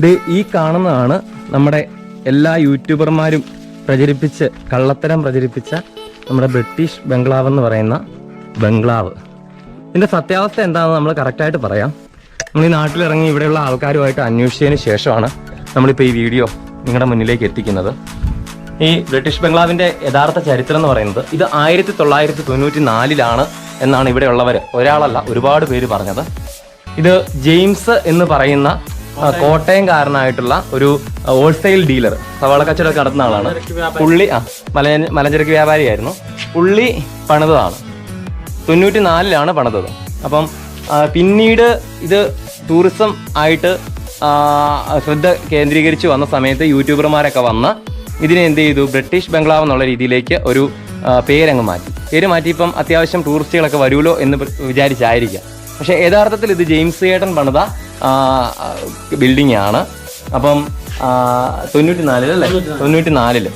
ഇത് ഈ കാണുന്നതാണ് നമ്മുടെ എല്ലാ യൂട്യൂബർമാരും പ്രചരിപ്പിച്ച് കള്ളത്തരം പ്രചരിപ്പിച്ച നമ്മുടെ ബ്രിട്ടീഷ് ബംഗ്ലാവ് എന്ന് പറയുന്ന ബംഗ്ലാവ്. ഇതിന്റെ സത്യാവസ്ഥ എന്താണെന്ന് നമ്മൾ കറക്റ്റായിട്ട് പറയാം. നമ്മൾ ഈ നാട്ടിലിറങ്ങി ഇവിടെയുള്ള ആൾക്കാരുമായിട്ട് അന്വേഷിച്ചതിന് ശേഷമാണ് നമ്മളിപ്പോൾ ഈ വീഡിയോ നിങ്ങളുടെ മുന്നിലേക്ക് എത്തിക്കുന്നത്. ഈ ബ്രിട്ടീഷ് ബംഗ്ലാവിന്റെ യഥാർത്ഥ ചരിത്രം എന്ന് പറയുന്നത് ഇത് ആയിരത്തി തൊള്ളായിരത്തി തൊണ്ണൂറ്റി നാലിലാണ് എന്നാണ് ഇവിടെയുള്ളവർ ഒരാളല്ല ഒരുപാട് പേര് പറഞ്ഞത്. ഇത് ജെയിംസ് എന്ന് പറയുന്ന ആ, കോട്ടയംകാരനായിട്ടുള്ള ഒരു ഹോൾസെയിൽ ഡീലർ സവാള കച്ചവടം നടത്തുന്ന ആളാണ്. പുള്ളി ആ മല മലഞ്ചരക്ക് വ്യാപാരിയായിരുന്നു. പുള്ളി പണിതതാണ്. തൊണ്ണൂറ്റി നാലിലാണ് പണിതത്. അപ്പം പിന്നീട് ഇത് ടൂറിസം ആയിട്ട് ശ്രദ്ധ കേന്ദ്രീകരിച്ച് വന്ന സമയത്ത് യൂട്യൂബർമാരൊക്കെ വന്ന് ഇതിനെ എന്ത് ചെയ്തു? ബ്രിട്ടീഷ് ബംഗ്ലാവ് എന്നുള്ള രീതിയിലേക്ക് ഒരു പേരങ്ങ് മാറ്റി. പേര് മാറ്റി ഇപ്പം അത്യാവശ്യം ടൂറിസ്റ്റുകളൊക്കെ വരുമല്ലോ എന്ന് വിചാരിച്ചായിരിക്കാം. പക്ഷേ യഥാർത്ഥത്തിൽ ഇത് ജെയിംസ് ഏട്ടൻ പണിത ബിൽഡിംഗ് ആണ് അപ്പം തൊണ്ണൂറ്റി നാലിലല്ലേ തൊണ്ണൂറ്റി നാലിൽ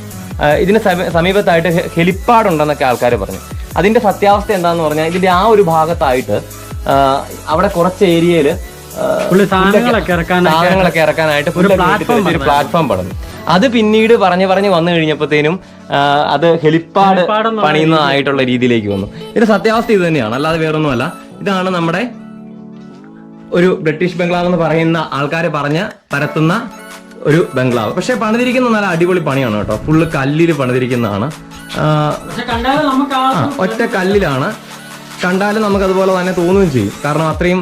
ഇതിന് സമീപത്തായിട്ട് ഹെലിപ്പാഡ് ഉണ്ടെന്നൊക്കെ ആൾക്കാർ പറഞ്ഞു. അതിന്റെ സത്യാവസ്ഥ എന്താന്ന് പറഞ്ഞാൽ ഇതിന്റെ ആ ഒരു ഭാഗത്തായിട്ട് അവിടെ കുറച്ച് ഏരിയയിൽ സാധനങ്ങളൊക്കെ ഇറക്കാനായിട്ട് ഒരു പ്ലാറ്റ്ഫോം പണിതു അത് പിന്നീട് പറഞ്ഞു പറഞ്ഞു വന്നു കഴിഞ്ഞപ്പോഴത്തേനും അത് ഹെലിപ്പാഡ് പണിയുന്നതായിട്ടുള്ള രീതിയിലേക്ക് വന്നു. ഇതിന്റെ സത്യാവസ്ഥ ഇത് തന്നെയാണ് അല്ലാതെ വേറൊന്നുമല്ല. ഇതാണ് നമ്മുടെ ഒരു ബ്രിട്ടീഷ് ബംഗ്ലാവ് എന്ന് പറയുന്ന ആൾക്കാർ പറഞ്ഞ് പരത്തുന്ന ഒരു ബംഗ്ലാവ്. പക്ഷെ പണിതിരിക്കുന്ന നല്ല അടിപൊളി പണിയാണ് കേട്ടോ. ഫുള്ള് കല്ലിൽ പണിതിരിക്കുന്നതാണ്. ഒറ്റ കല്ലിലാണ്. കണ്ടാലും നമുക്ക് അതുപോലെ തന്നെ തോന്നുകയും ചെയ്യും. കാരണം അത്രയും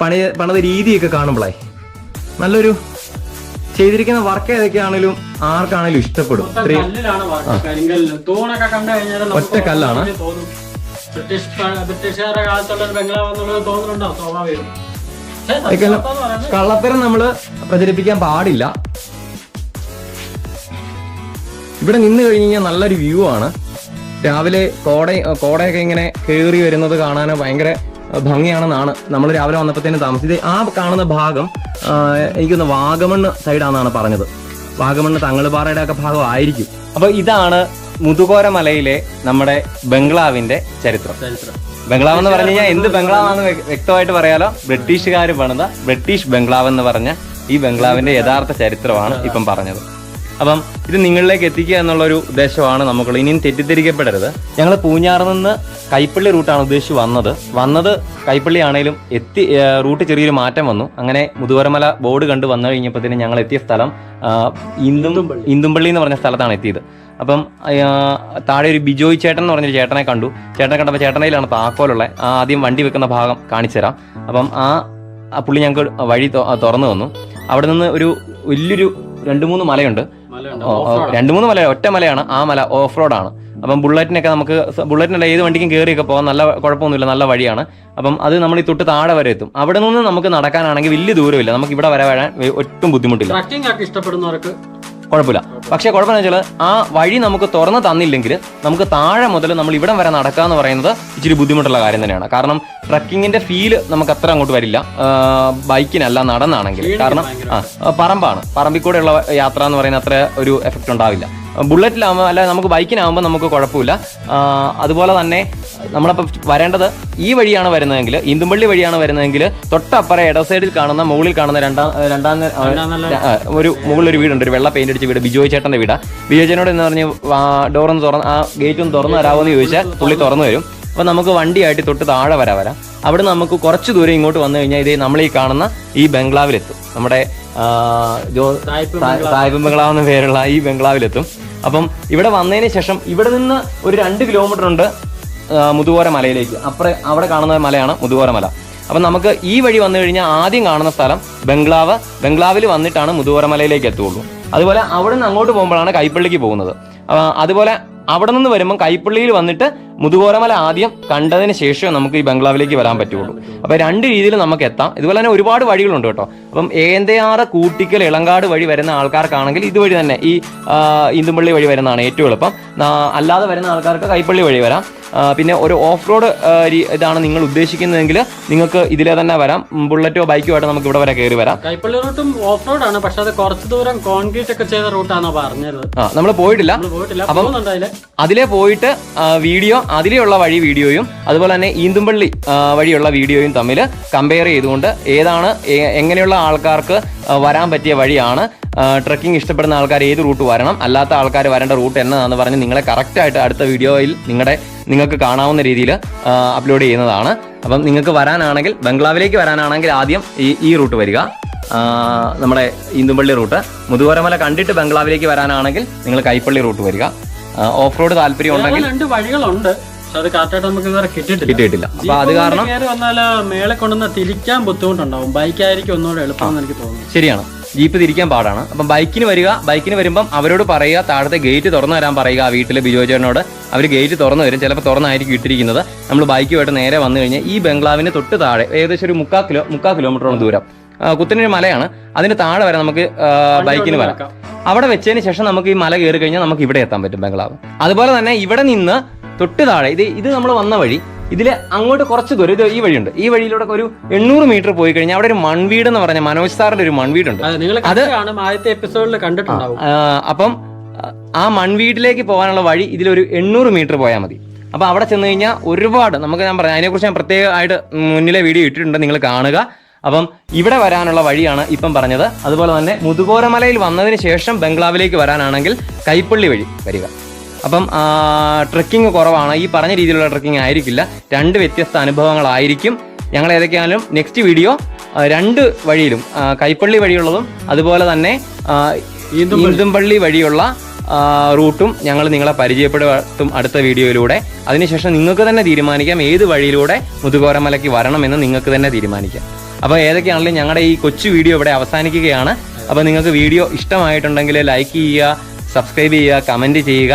പണി പണിത രീതിയൊക്കെ കാണുമ്പോഴേ നല്ലൊരു ചെയ്തിരിക്കുന്ന വർക്ക് ഏതൊക്കെയാണെങ്കിലും ആർക്കാണെങ്കിലും ഇഷ്ടപ്പെടും. ഒറ്റ കല്ലാണ്. ബ്രിട്ടീഷ് ബ്രിട്ടീഷുകാരുടെ കാലത്തുള്ള ബംഗ്ലാവ് എന്നുള്ളത് തോന്നുന്നുണ്ടോ? സ്വാഭാവികം. കള്ളത്തരം നമ്മൾ പ്രചരിപ്പിക്കാൻ പാടില്ല. ഇവിടെ നിന്ന് കഴിഞ്ഞ് കഴിഞ്ഞാൽ നല്ലൊരു വ്യൂ ആണ്. രാവിലെ കോട കോടയൊക്കെ ഇങ്ങനെ കയറി വരുന്നത് കാണാൻ ഭയങ്കര ഭംഗിയാണെന്നാണ്. നമ്മൾ രാവിലെ വന്നപ്പോഴത്തേനും താമസിച്ചത്. ആ കാണുന്ന ഭാഗം എനിക്കൊന്ന് വാഗമണ്ണ് സൈഡാണെന്നാണ് പറഞ്ഞത്. വാഗമണ്ണ് തങ്ങളുപാറയുടെ ഒക്കെ ഭാഗം ആയിരിക്കും അപ്പൊ ഇതാണ് മുതുകോര മലയിലെ നമ്മുടെ ബംഗ്ലാവിന്റെ ചരിത്രം. ചരിത്രം. ബംഗ്ലാവ് എന്ന് പറഞ്ഞു കഴിഞ്ഞാൽ എന്ത് ബംഗ്ലാവാന്ന് വ്യക്തമായിട്ട് പറയാലോ. ബ്രിട്ടീഷുകാർ പണിത ബ്രിട്ടീഷ് ബംഗ്ലാവ് എന്ന് പറഞ്ഞ ഈ ബംഗ്ലാവിന്റെ യഥാർത്ഥ ചരിത്രമാണ് ഇപ്പം പറഞ്ഞത്. അപ്പം ഇത് നിങ്ങളിലേക്ക് എത്തിക്കുക എന്നുള്ളൊരു ഉദ്ദേശമാണ് നമുക്ക് ഇനിയും തെറ്റിദ്ധരിക്കപ്പെടരുത്. ഞങ്ങൾ പൂഞ്ഞാറിൽ നിന്ന് കൈപ്പള്ളി റൂട്ടാണ് ഉദ്ദേശിച്ച് വന്നത്. വന്നത് കൈപ്പള്ളി ആണെങ്കിലും എത്തി റൂട്ട് ചെറിയൊരു മാറ്റം വന്നു. അങ്ങനെ മുതുവരമല ബോർഡ് കണ്ട് വന്നു കഴിഞ്ഞപ്പോഴത്തേനും ഞങ്ങൾ എത്തിയ സ്ഥലം ഇന്ദും ഇന്ദുംപള്ളി എന്ന് പറഞ്ഞ സ്ഥലത്താണ് എത്തിയത്. അപ്പം താഴെ ഒരു ബിജോയ് ചേട്ടൻ എന്ന് പറഞ്ഞൊരു ചേട്ടനെ കണ്ടു. ചേട്ടനെ കണ്ടപ്പോൾ ചേട്ടനയിലാണ് താക്കോലുള്ളത് ആ ആദ്യം വണ്ടി വെക്കുന്ന ഭാഗം കാണിച്ചു തരാം. അപ്പം ആ ആ പുള്ളി ഞങ്ങൾക്ക് വഴി തുറന്നു തന്നു. അവിടെ നിന്ന് ഒരു വലിയൊരു രണ്ട് മൂന്ന് മലയുണ്ട്. രണ്ട് മൂന്ന് മല ഒറ്റ മലയാണ്. ആ മല ഓഫ് റോഡാണ് അപ്പം ബുള്ളറ്റിനൊക്കെ നമുക്ക് ബുള്ളറ്റിനല്ല ഏത് വണ്ടിക്കും കയറിയൊക്കെ പോകാൻ നല്ല കുഴപ്പമൊന്നുമില്ല നല്ല വഴിയാണ്. അപ്പം അത് നമ്മൾ ഈ തൊട്ട് താഴെ വരെ എത്തും. അവിടെ നിന്ന് നമുക്ക് നടക്കാനാണെങ്കിൽ വലിയ ദൂരമില്ല. നമുക്ക് ഇവിടെ വരെ വരാൻ ഒട്ടും ബുദ്ധിമുട്ടില്ല. കുഴപ്പമില്ല. പക്ഷേ കുഴപ്പമെന്ന് വെച്ചാൽ ആ വഴി നമുക്ക് തുറന്ന് തന്നില്ലെങ്കിൽ നമുക്ക് താഴെ മുതൽ നമ്മൾ ഇവിടം വരെ നടക്കുക എന്ന് പറയുന്നത് ഇച്ചിരി ബുദ്ധിമുട്ടുള്ള കാര്യം തന്നെയാണ്. കാരണം ട്രക്കിങ്ങിന്റെ ഫീൽ നമുക്ക് അത്ര അങ്ങോട്ട് വരില്ല. ബൈക്കിനല്ല നടന്നാണെങ്കിൽ. കാരണം പറമ്പാണ്. പറമ്പിൽ കൂടെയുള്ള യാത്ര എന്ന് പറയുന്ന അത്ര ഒരു എഫക്റ്റ് ഉണ്ടാവില്ല. ബുള്ളറ്റിലാകുമ്പോൾ അല്ല നമുക്ക് ബൈക്കിനാകുമ്പോൾ നമുക്ക് കുഴപ്പമില്ല. അതുപോലെ തന്നെ നമ്മളിപ്പോൾ വരേണ്ടത് ഈ വഴിയാണ് വരുന്നതെങ്കിൽ ഇന്ദുമ്പള്ളി വഴിയാണ് വരുന്നതെങ്കിൽ തൊട്ടപ്പുറം ഇട സൈഡിൽ കാണുന്ന മുകളിൽ കാണുന്ന രണ്ടാം രണ്ടാം ഒരു മുകളിൽ ഒരു വീടുണ്ട് ഒരു വെള്ള പെയിന്റ് അടിച്ച വീട് ബിജോയ് ചേട്ടന്റെ വീടാണ് ബിജോയ് ചേട്ടനോട് എന്ന് പറഞ്ഞ് ഡോറൊന്ന് തുറന്ന് ആ ഗേറ്റ് ഒന്ന് തുറന്നു തരാമോ എന്ന് ചോദിച്ചാൽ പുള്ളി തുറന്നു വരും. അപ്പോൾ നമുക്ക് വണ്ടിയായിട്ട് തൊട്ട് താഴെ വരാ വരാം. അവിടെ നമുക്ക് കുറച്ച് ദൂരം ഇങ്ങോട്ട് വന്നു കഴിഞ്ഞാൽ ഇതേ നമ്മൾ ഈ കാണുന്ന ഈ ബംഗ്ലാവിലെത്തും. നമ്മുടെ ജോ സായിപ്പ് സാ- സായിപ്പ് ബംഗ്ലാവ് എന്ന പേരുള്ള ഈ ബംഗ്ലാവിലെത്തും. അപ്പം ഇവിടെ വന്നതിന് ശേഷം ഇവിടെ നിന്ന് ഒരു രണ്ട് കിലോമീറ്റർ ഉണ്ട് മുതുവോര മലയിലേക്ക്. അപ്പുറം അവിടെ കാണുന്ന മലയാണ് മുതുകോര മല. അപ്പം നമുക്ക് ഈ വഴി വന്നു കഴിഞ്ഞാൽ ആദ്യം കാണുന്ന സ്ഥലം ബംഗ്ലാവ്. ബംഗ്ലാവിൽ വന്നിട്ടാണ് മുതുകോര മലയിലേക്ക് എത്തുള്ളൂ അതുപോലെ അവിടെ നിന്ന് അങ്ങോട്ട് പോകുമ്പോഴാണ് കൈപ്പള്ളിക്ക് പോകുന്നത്. അതുപോലെ അവിടെ നിന്ന് വരുമ്പോൾ കൈപ്പള്ളിയിൽ വന്നിട്ട് മുതുകോരമല ആദ്യം കണ്ടതിന് ശേഷമേ നമുക്ക് ഈ ബംഗ്ലാവിലേക്ക് വരാൻ പറ്റുള്ളൂ. അപ്പൊ രണ്ട് രീതിയിൽ നമുക്ക് എത്താം. ഇതുപോലെ തന്നെ ഒരുപാട് വഴികളുണ്ട് കേട്ടോ. അപ്പം ഏന്തയാറ് കൂട്ടിക്കൽ ഇളങ്കാട് വഴി വരുന്ന ആൾക്കാർക്കാണെങ്കിൽ ഇതുവഴി തന്നെ ഈ ഇന്ദുമ്പള്ളി വഴി വരുന്നതാണ് ഏറ്റവും എളുപ്പം. അല്ലാതെ വരുന്ന ആൾക്കാർക്ക് കൈപ്പള്ളി വഴി വരാം. പിന്നെ ഒരു ഓഫ് റോഡ് ഇതാണ് നിങ്ങൾ ഉദ്ദേശിക്കുന്നതെങ്കിൽ നിങ്ങൾക്ക് ഇതിലെ തന്നെ വരാം. ബുള്ളറ്റോ ബൈക്കോ ആയിട്ട് നമുക്ക് ഇവിടെ വരെ കയറി വരാം. കൈപ്പള്ളി റൂട്ടും ഓഫ് റോഡ് ആണ്. പക്ഷെ അത് കുറച്ച് ദൂരം കോൺക്രീറ്റ് ഒക്കെ ചെയ്ത റൂട്ടാണോ പറഞ്ഞത്? ആ നമ്മൾ പോയിട്ടില്ല. അപ്പം അതിൽ? പോയിട്ട് വീഡിയോ അതിലെയുള്ള വഴി വീഡിയോയും അതുപോലെ തന്നെ ഈന്തുംപള്ളി വഴിയുള്ള വീഡിയോയും തമ്മിൽ കമ്പയർ ചെയ്തുകൊണ്ട് ഏതാണ് എങ്ങനെയുള്ള ആൾക്കാർക്ക് വരാൻ പറ്റിയ വഴിയാണ്. ട്രക്കിംഗ് ഇഷ്ടപ്പെടുന്ന ആൾക്കാർ ഏത് റൂട്ട് വരണം? അല്ലാത്ത ആൾക്കാർ വരേണ്ട റൂട്ട് എന്നതാണെന്ന് പറഞ്ഞ് നിങ്ങളെ കറക്റ്റായിട്ട് അടുത്ത വീഡിയോയിൽ നിങ്ങളുടെ നിങ്ങൾക്ക് കാണാവുന്ന രീതിയിൽ അപ്ലോഡ് ചെയ്യുന്നതാണ്. അപ്പം നിങ്ങൾക്ക് വരാനാണെങ്കിൽ ബംഗ്ലാവിലേക്ക് വരാനാണെങ്കിൽ ആദ്യം ഈ ഈ റൂട്ട് വരിക. നമ്മുടെ ഇന്ദുപള്ളി റൂട്ട്. മുതുവരമല കണ്ടിട്ട് ബംഗ്ലാവിലേക്ക് വരാനാണെങ്കിൽ നിങ്ങൾ കൈപ്പള്ളി റൂട്ട് വരിക. ഓഫ് റോഡ് താല്പര്യം ഉണ്ടെങ്കിൽ രണ്ട് വഴികളുണ്ട്. പക്ഷെ അത് കറക്റ്റായിട്ട് നമുക്ക് ഇതുവരെ കിട്ടിയിട്ടില്ല. കിട്ടിയിട്ടില്ല. അപ്പൊ അത് കാരണം വന്നാൽ മേലെ കൊണ്ടുവന്ന് തിരിക്കാൻ ബുദ്ധിമുട്ടുണ്ടാവും. ബൈക്കായിരിക്കും ഒന്നുകൂടെ എളുപ്പമെന്ന് എനിക്ക് തോന്നുന്നു. ശരിയാണ്. ജീപ്പ് തിരിക്കാൻ പാടാണ്. അപ്പം ബൈക്കിന് വരിക ബൈക്കിന് വരുമ്പം അവരോട് പറയുക താഴത്തെ ഗേറ്റ് തുറന്നു തരാൻ പറയുക ആ വീട്ടിലെ ബിജോ ചേട്ടനോട്. അവർ ഗേറ്റ് തുറന്നു തരും ചിലപ്പോൾ തുറന്നായിരിക്കും ഇട്ടിരിക്കുന്നത്. നമ്മൾ ബൈക്കുമായിട്ട് നേരെ വന്നു കഴിഞ്ഞാൽ ഈ ബംഗ്ലാവിന് തൊട്ട് താഴെ ഏകദേശം ഒരു മുക്കാൽ കിലോ മുക്കാൽ കിലോമീറ്ററോളം ദൂരം. കുത്തനൊരു മലയാണ്. അതിന് താഴെ വരെ നമുക്ക് ബൈക്കിന് വരാം. അവിടെ വെച്ചതിന് ശേഷം നമുക്ക് ഈ മല കയറി കഴിഞ്ഞാൽ നമുക്ക് ഇവിടെ എത്താൻ പറ്റും ബംഗ്ലാവ്. അതുപോലെ തന്നെ ഇവിടെ നിന്ന് തൊട്ട് താഴെ ഇത് ഇത് നമ്മൾ വന്ന വഴി ഇതിൽ അങ്ങോട്ട് കുറച്ച് ദൂരം. ഇത് ഈ വഴിയുണ്ട്. ഈ വഴിയിലൂടെ ഒരു എണ്ണൂറ് മീറ്റർ പോയി കഴിഞ്ഞാൽ അവിടെ ഒരു മൺവീട് എന്ന് പറഞ്ഞ മനോജ് സാറിന്റെ ഒരു മൺവീടുണ്ട്. അത് ആദ്യത്തെ എപ്പിസോഡിൽ കണ്ടിട്ടുണ്ടാവും. അപ്പം ആ മൺവീട്ടിലേക്ക് പോകാനുള്ള വഴി ഇതിലൊരു എണ്ണൂറ് മീറ്റർ പോയാൽ മതി. അപ്പോൾ അവിടെ ചെന്ന് കഴിഞ്ഞാൽ ഒരുപാട് നമുക്ക് ഞാൻ പറയാം അതിനെക്കുറിച്ച് ഞാൻ പ്രത്യേകമായിട്ട് മുന്നിലെ വീഡിയോ ഇട്ടിട്ടുണ്ട് നിങ്ങൾ കാണുക. അപ്പം ഇവിടെ വരാനുള്ള വഴിയാണ് ഇപ്പം പറഞ്ഞത്. അതുപോലെ തന്നെ മുതുകോരമലയിൽ വന്നതിന് ശേഷം ബംഗ്ലാവിലേക്ക് വരാനാണെങ്കിൽ കൈപ്പള്ളി വഴി വരിക. അപ്പം ട്രക്കിംഗ് കുറവാണ്. ഈ പറഞ്ഞ രീതിയിലുള്ള ട്രക്കിംഗ് ആയിരിക്കില്ല. രണ്ട് വ്യത്യസ്ത അനുഭവങ്ങളായിരിക്കും. ഞങ്ങൾ ഏതൊക്കെയാണെങ്കിലും നെക്സ്റ്റ് വീഡിയോ രണ്ട് വഴിയിലും കൈപ്പള്ളി വഴിയുള്ളതും അതുപോലെ തന്നെ ഈന്തുംപള്ളി വഴിയുള്ള റൂട്ടും ഞങ്ങൾ നിങ്ങളെ പരിചയപ്പെടുത്തും അടുത്ത വീഡിയോയിലൂടെ. അതിനുശേഷം നിങ്ങൾക്ക് തന്നെ തീരുമാനിക്കാം ഏത് വഴിയിലൂടെ മുതുകോരമലയ്ക്ക് വരണമെന്ന് നിങ്ങൾക്ക് തന്നെ തീരുമാനിക്കാം. അപ്പോൾ ഏതൊക്കെയാണെങ്കിലും ഞങ്ങളുടെ ഈ കൊച്ചു വീഡിയോ ഇവിടെ അവസാനിക്കുകയാണ്. അപ്പോൾ നിങ്ങൾക്ക് വീഡിയോ ഇഷ്ടമായിട്ടുണ്ടെങ്കിൽ ലൈക്ക് ചെയ്യുക സബ്സ്ക്രൈബ് ചെയ്യുക കമന്റ് ചെയ്യുക.